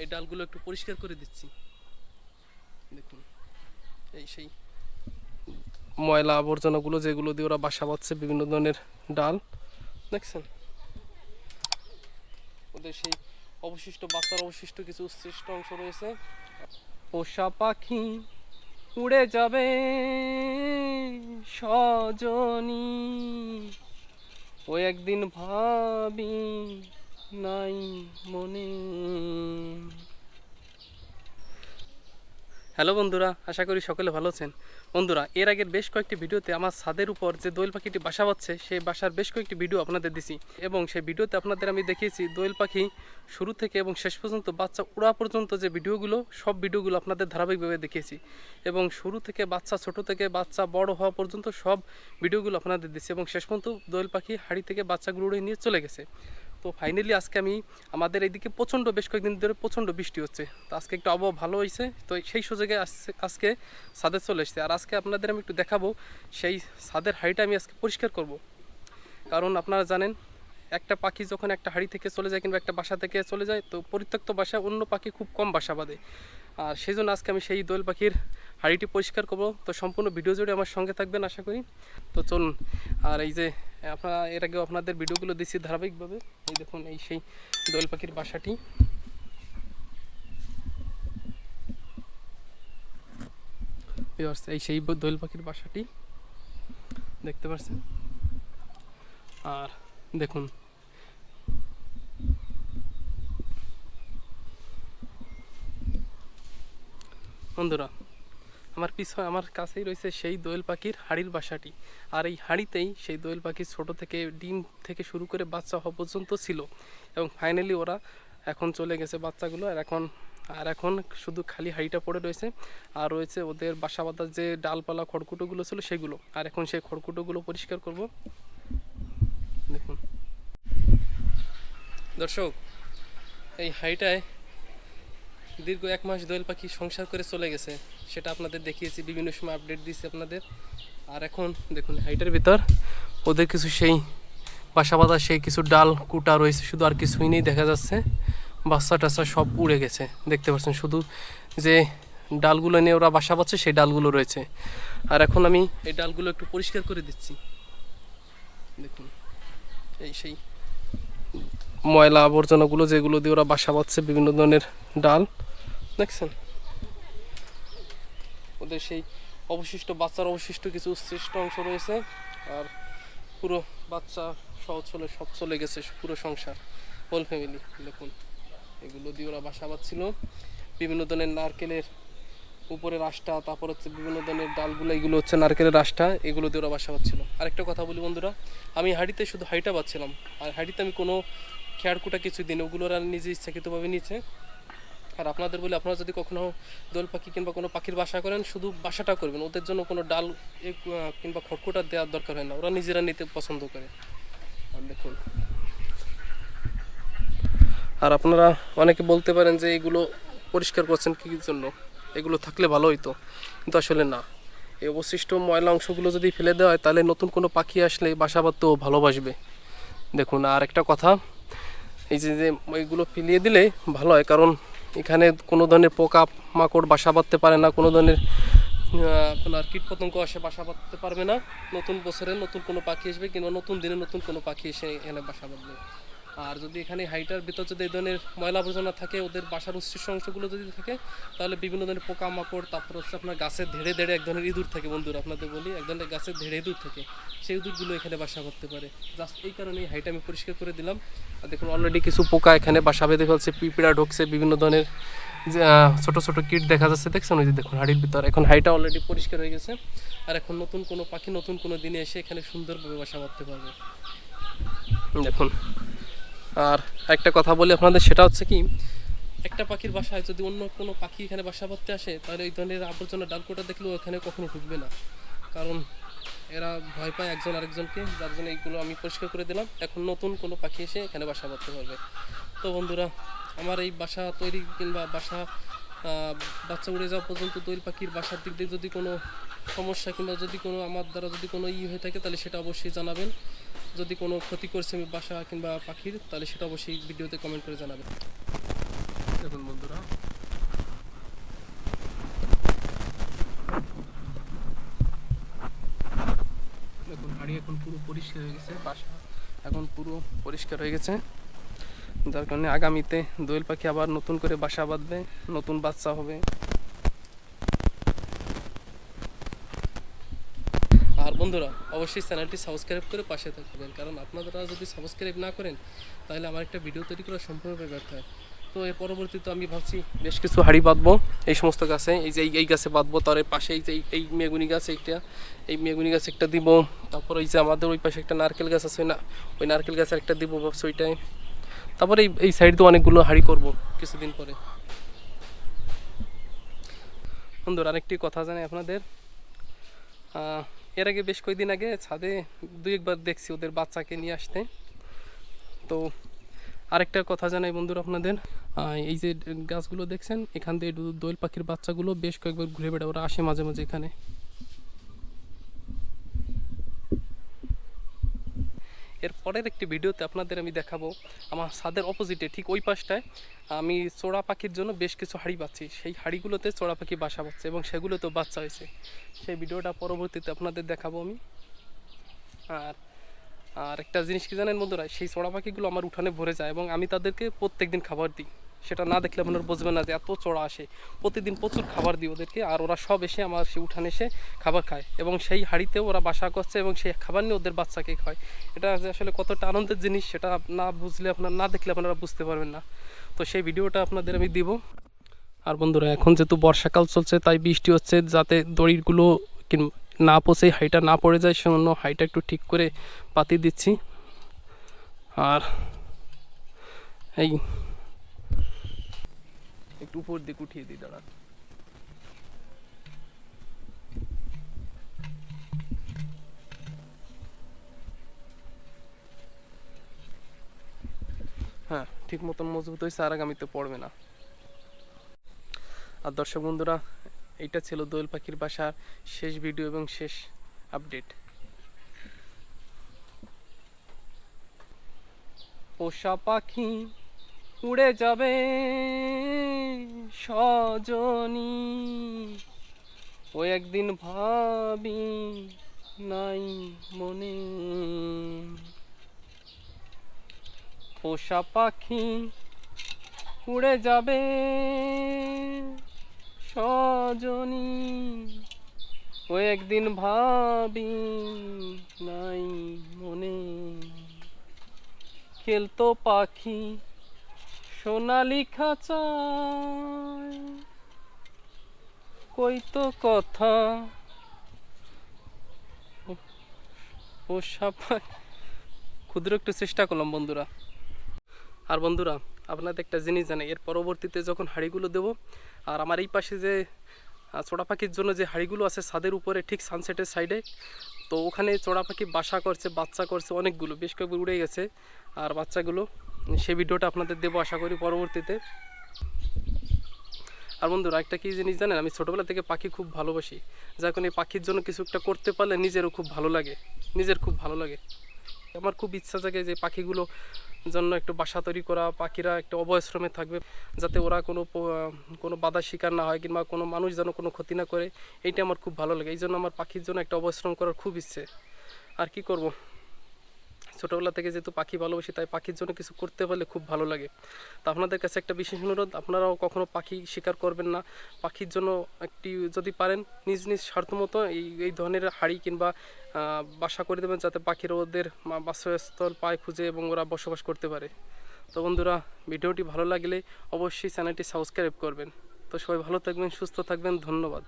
এই ডালগুলো একটু পরিষ্কার করে দিচ্ছি। দেখুন, এই সেই ময়লা আবর্জনাগুলো যেগুলো দিয়ে ওরা বাসা বাঁধছে, বিভিন্ন ধরনের ডাল, দেখছেন? ওদের সেই অবশিষ্ট, বাচ্চার অবশিষ্ট কিছু উৎসৃষ্ট অংশ রয়েছে। পোষা পাখি উড়ে যাবে সজনী। ও একদিন ভাবি নাই মনে। হ্যালো বন্ধুরা, আশা করি সকলে ভালো আছেন। বন্ধুরা, এর আগের বেশ কয়েকটি ভিডিওতে আমার ছাদের উপর যে দোয়েল পাখিটি বাসা বাঁধছে, সেই বাসার বেশ কয়েকটি ভিডিও আপনাদের দিছি এবং সেই ভিডিওতে আপনাদের আমি দেখিয়েছি দোয়েল পাখি শুরু থেকে এবং শেষ পর্যন্ত, বাচ্চা উড়া পর্যন্ত যে ভিডিওগুলো, সব ভিডিওগুলো আপনাদের ধারাবাহিকভাবে দেখিয়েছি এবং শুরু থেকে বাচ্চা, ছোট থেকে বাচ্চা, বড় হওয়া পর্যন্ত সব ভিডিওগুলো আপনাদের দিচ্ছি এবং শেষ পর্যন্ত দোয়েল পাখি হাড়ি থেকে বাচ্চাগুলো উড়ে নিয়ে চলে গেছে। তো ফাইনালি আজকে আমি আমাদের এইদিকে প্রচণ্ড বেশ কয়েকদিন ধরে প্রচণ্ড বৃষ্টি হচ্ছে। তো আজকে একটু আবহাওয়া ভালো হয়েছে, তো সেই সুযোগে আজকে ছাদে চলে এসেছে। আর আজকে আপনাদের আমি একটু দেখাবো, সেই ছাদের হাড়িটা আমি আজকে পরিষ্কার করব। কারণ আপনারা জানেন, একটা পাখি যখন একটা হাড়ি থেকে চলে যায় কিংবা একটা বাসা থেকে চলে যায়, তো পরিত্যক্ত বাসা অন্য পাখি খুব কম বাসা বাঁধে। আর সেই জন্য আজকে আমি সেই দোয়েল পাখির হাড়িটি পরিষ্কার করব। তো সম্পূর্ণ ভিডিও জুড়ে আমার সঙ্গে থাকবেন আশা করি। তো চলুন, আর এই যে আপনারা এর আগেও আপনাদের ভিডিওগুলো দিচ্ছি ধারাবাহিকভাবে। এই দেখুন, এই সেই দোয়েল পাখির বাসাটি। এই সেই দোয়েল পাখির বাসাটি। দেখতে পাচ্ছেন আর দেখুন, বন্ধুরা আমার পিছনে, আমার কাছেই রয়েছে সেই দোয়েল পাখির হাড়ির বাসাটি। আর এই হাড়িতেই সেই দোয়েল পাখি ছোট থেকে, ডিম থেকে শুরু করে বাচ্চা হওয়া পর্যন্ত ছিল। এবং ফাইনালি ওরা এখন চলে গেছে বাচ্চাগুলো। আর এখন আর এখন শুধু খালি হাড়িটা পড়ে রয়েছে। আর রয়েছে ওদের বাসা বাঁধার যে ডালপালা, খড়কুটোগুলো ছিল সেগুলো। আর এখন সেই খড়কুটোগুলো পরিষ্কার করব। দেখুন। দর্শক, এই হাড়িটায় দীর্ঘ এক মাস দোয়েল পাখি সংসার করে চলে গেছে, সেটা আপনাদের দেখিয়েছি, বিভিন্ন সময় আপডেট দিয়েছি আপনাদের। আর এখন দেখুন, হাইটার ভিতর ওদের কিছু সেই বাসা বাঁধা, সেই কিছু ডাল কুটা রয়েছে, শুধু আর কিছুই নেই, দেখা যাচ্ছে বাচ্চা টাচ্চা সব উড়ে গেছে, দেখতে পাচ্ছেন, শুধু যে ডালগুলো নিয়ে ওরা বাসা বাঁধছে, সেই ডালগুলো রয়েছে। আর এখন আমি এই ডালগুলো একটু পরিষ্কার করে দিচ্ছি। দেখুন, এই সেই ময়লা আবর্জনাগুলো যেগুলো দিয়ে ওরা বাসা বাঁধছে, বিভিন্ন ধরনের ডাল। দেখছেন? ওদের সেই অবশিষ্ট বাচ্চার অবশিষ্ট কিছু উৎসৃষ্ট অংশ রয়েছে, আর পুরো বাচ্চা সহ চলে সব চলে গেছে, পুরো সংসার হোল ফ্যামিলি দেখুন। এগুলো দিয়ে ওরা বাসা বাঁধছিল। বিভিন্ন ধরনের নারকেলের উপরে রাস্তা তারপর হচ্ছে বিভিন্ন ধরনের ডালগুলো, এগুলো হচ্ছে নারকেলের রাস্তা এগুলো দিয়ে ওরা বাসা বাঁধছিল। আরেকটা কথা বলি বন্ধুরা, আমি হাড়িতে শুধু হাড়িটা বাঁধছিলাম, আর হাড়িতে আমি কোনো খেয়ারকুটা কিছু দিন ওগুলো ওরা নিজে ইচ্ছাকৃতভাবে নিচ্ছে আর আপনাদের বলে আপনারা যদি কখনো দোল পাখি কিংবা কোনো পাখির বাসা করেন, শুধু বাসাটা করবেন, ওদের জন্য কোনো ডাল কিংবা খড়কুটা দেওয়ার দরকার হয় না, ওরা নিজেরা নিতে পছন্দ করে। আর দেখুন। আর আপনারা অনেকে বলতে পারেন যে এগুলো পরিষ্কার করছেন কী জন্য? এগুলো থাকলে ভালো হইতো। কিন্তু আসলে না। এই অবশিষ্ট ময়লা অংশগুলো যদি ফেলে দেওয়া হয়, তাহলে নতুন কোনো পাখি আসলে বাসা বাঁধতেও ভালোবাসবে। দেখুন, আর একটা কথা, এই যে যে এইগুলো ফেলিয়ে দিলে ভালো হয়, কারণ এখানে কোনো ধরনের পোকা মাকড় বাসা বাঁধতে পারে না, কোনো ধরনের আপনার কীটপতঙ্গ আসে বাসা বাঁধতে পারবে না। নতুন বছরে নতুন কোনো পাখি আসবে কিংবা নতুন দিনে নতুন কোনো পাখি এসে এখানে বাসা বাঁধবে। আর যদি এখানে হাইটার ভিতর যদি এই ধরনের ময়লা আবর্জনা থাকে, ওদের বাসার উৎসৃষ্ট অংশগুলো যদি থাকে, তাহলে বিভিন্ন ধরনের পোকা মাকড় তারপর হচ্ছে আপনার গাছের ধেড়ে ধেড়ে এক ধরনের ইঁদুর থাকে বন্ধুরা, আপনাদের বলি, এক ধরনের গাছের ধেড়ে ইঁদুর থাকে, সেই ইঁদুরগুলো এখানে বাসা করতে পারে। জাস্ট এই কারণে এই হাইটা আমি পরিষ্কার করে দিলাম। আর দেখুন অলরেডি কিছু পোকা এখানে বাসা বেঁধে ফেলছে, পিঁপড়া ঢুকছে, বিভিন্ন ধরনের ছোট ছোট কিট দেখা যাচ্ছে, দেখছেন? ওই যে দেখুন, হাড়ির ভিতর। এখন হাইটা অলরেডি পরিষ্কার হয়ে গেছে। আর এখন নতুন কোনো পাখি, নতুন কোনো দিনে এসে এখানে সুন্দরভাবে বাসা বাঁধতে পারবে। দেখুন। আর একটা কথা বলি আপনাদের, সেটা হচ্ছে কি, একটা পাখির বাসায় যদি অন্য কোনো পাখি এখানে বাসা বাঁধতে আসে, তাহলে এই ধরনের আবর্জনা ডালকোটা দেখলেও এখানে কখনো ঢুকবে না। কারণ এরা ভয় পায় একজন আরেকজনকে, যার জন্য এইগুলো আমি পরিষ্কার করে দিলাম। এখন নতুন কোনো পাখি এসে এখানে বাসা বাঁধতে পারবে। তো বন্ধুরা, আমার এই বাসা তৈরি কিংবা বাসা বাচ্চা উড়ে যাওয়া পর্যন্ত দোয়েল পাখির বাসার দিক দিয়ে যদি কোনো সমস্যা কিংবা যদি কোনো আমার দ্বারা যদি কোনো ই হয়ে থাকে, তাহলে সেটা অবশ্যই জানাবেন। যদি কোনো ক্ষতি করছে বাসা কিংবা পাখির, তাহলে সেটা অবশ্যই ভিডিওতে কমেন্ট করে জানাবেন। দেখুন বন্ধুরা। দেখুন, হাড়ি এখন পুরো পরিষ্কার হয়ে গেছে, বাসা এখন পুরো পরিষ্কার হয়ে গেছে। যার কারণে আগামীতে দোয়েল পাখি আবার নতুন করে বাসা বাঁধবে, নতুন বাচ্চা হবে। বন্ধুরা, অবশ্যই চ্যানেলটি সাবস্ক্রাইব করে পাশে থাকবেন। কারণ আপনারা যদি সাবস্ক্রাইব না করেন, তাহলে আমার একটা ভিডিও তৈরি করা সম্পূর্ণভাবে ব্যর্থ হয়। তো এর পরবর্তীতে আমি ভাবছি বেশ কিছু হাড়ি বাঁধবো এই সমস্ত গাছে। এই যে এই- গাছে বাঁধবো, তার পাশে এই যে এই- মেগুনি গাছ এইটা এই মেগুনি গাছ একটা দিব। তারপর ওই যে আমাদের ওই পাশে একটা নারকেল গাছ আছে, না, ওই নারকেল গাছের একটা দিব ভাবছি ওইটাই। তারপরে এই এই সাইড দিয়ে অনেকগুলো হাড়ি করব কিছুদিন পরে। বন্ধুরা, আরেকটি কথা জানাই আপনাদের। এর আগে বেশ কয়েকদিন আগে ছাদে দুই একবার দেখছি ওদের বাচ্চাকে নিয়ে আসতে। তো আরেকটা কথা জানাই বন্ধুরা আপনাদের। এই যে গাছগুলো দেখছেন, এখান দিয়ে দোল পাখির বাচ্চাগুলো বেশ কয়েকবার ঘুরে বেড়ায়, ওরা আসে মাঝে মাঝে এখানে। এর পরের একটি ভিডিওতে আপনাদের আমি দেখাবো আমার ছাদের অপোজিটে ঠিক ওই পাশটায় আমি চোড়া পাখির জন্য বেশ কিছু হাড়ি পাচ্ছি। সেই হাড়িগুলোতে চোড়া পাখি বাসা পাচ্ছে এবং সেগুলোতেও বাচ্চা হয়েছে। সেই ভিডিওটা পরবর্তীতে আপনাদের দেখাবো আমি। আর আর একটা জিনিস কি জানেন বন্ধুরা? সেই চড়া পাখিগুলো আমার উঠানে ভরে যায় এবং আমি তাদেরকে প্রত্যেকদিন খাবার দিই। সেটা না দেখলে আপনারা বুঝবেন না যে এত চড়া আসে। প্রতিদিন প্রচুর খাবার দিই ওদেরকে আর ওরা সব এসে আমার সেই উঠানে এসে খাবার খায় এবং সেই হাঁড়িতেও ওরা বাসা করছে এবং সেই খাবার নিয়ে ওদের বাচ্চাকে খায় এটা আসলে কতটা আনন্দের জিনিস সেটা না বুঝলে আপনার, না দেখলে আপনারা বুঝতে পারবেন না। তো সেই ভিডিওটা আপনাদের আমি দিব। আর বন্ধুরা, এখন যেহেতু বর্ষাকাল চলছে, তাই বৃষ্টি হচ্ছে, যাতে দড়িগুলো না পচে, হাইটা না পড়ে যায়, সেজন্য হাইটা একটু ঠিক করে পাতি দিচ্ছি। আর এই একটু উপর দিকে উঠিয়ে দিই, দাঁড়া। হ্যাঁ ঠিক মতন মজবুত হয়েছে, আর আগামীতে পড়বে না। আর দর্শক বন্ধুরা, এইটা ছিল দোয়েল পাখির বাসার শেষ ভিডিও এবং শেষ আপডেট পোষা পাখি উড়ে যাবে সজনী। ও একদিন ভাবি নাই মনে। পোষা পাখি উড়ে যাবে সজনী। ও একদিন ভাবি নাই মনে। খেলতো পাখি সোনালি খাঁচায় কইতো কথা? পোষা ক্ষুদ্র একটু চেষ্টা করলাম বন্ধুরা। আর বন্ধুরা, আপনাদের একটা জিনিস জানাই, এর পরবর্তীতে যখন হাঁড়িগুলো দেবো, আর আমার এই পাশে যে চড়া পাখির জন্য যে হাঁড়িগুলো আছে ছাদের উপরে, ঠিক সানসেটের সাইডে তো ওখানে চড়া পাখি বাসা করছে, বাচ্চা করছে অনেকগুলো, বেশ কয়েকবার উড়ে গেছে। আর বাচ্চাগুলো সেই ভিডিওটা আপনাদের দেবো, আশা করি পরবর্তীতে। আর বন্ধুরা একটা কি জিনিস জানেন? আমি ছোটোবেলা থেকে পাখি খুব ভালোবাসি। যার কারণে পাখির জন্য কিছু একটা করতে পারলে নিজেরও খুব ভালো লাগে। নিজের খুব ভালো লাগে। আমার খুব ইচ্ছা থাকে যে পাখিগুলো জন্য একটু বাসা তৈরি করা, পাখিরা একটা অবয়শ্রমে থাকবে, যাতে ওরা কোনো কোনো বাধার শিকার না হয় কিংবা কোনো মানুষ যেন কোনো ক্ষতি না করে। এইটা আমার খুব ভালো লাগে। এই জন্য আমার পাখির জন্য একটা অবয়শ্রম করার খুব ইচ্ছে। আর কি করব? ছোটোবেলা থেকে যেহেতু পাখি ভালোবাসি, তাই পাখির জন্য কিছু করতে পারলে খুব ভালো লাগে। তো আপনাদের কাছে একটা বিশেষ অনুরোধ, আপনারাও কখনো পাখি শিকার করবেন না। পাখির জন্য একটি যদি পারেন, নিজ নিজ স্বার্থ মতো এই এই ধরনের হাড়ি কিংবা বাসা করে দেবেন যাতে পাখিরা ওদের আশ্রয়স্থল পায় খুঁজে এবং ওরা বসবাস করতে পারে। তো বন্ধুরা, ভিডিওটি ভালো লাগলে অবশ্যই চ্যানেলটি সাবস্ক্রাইব করবেন। তো সবাই ভালো থাকবেন, সুস্থ থাকবেন, ধন্যবাদ।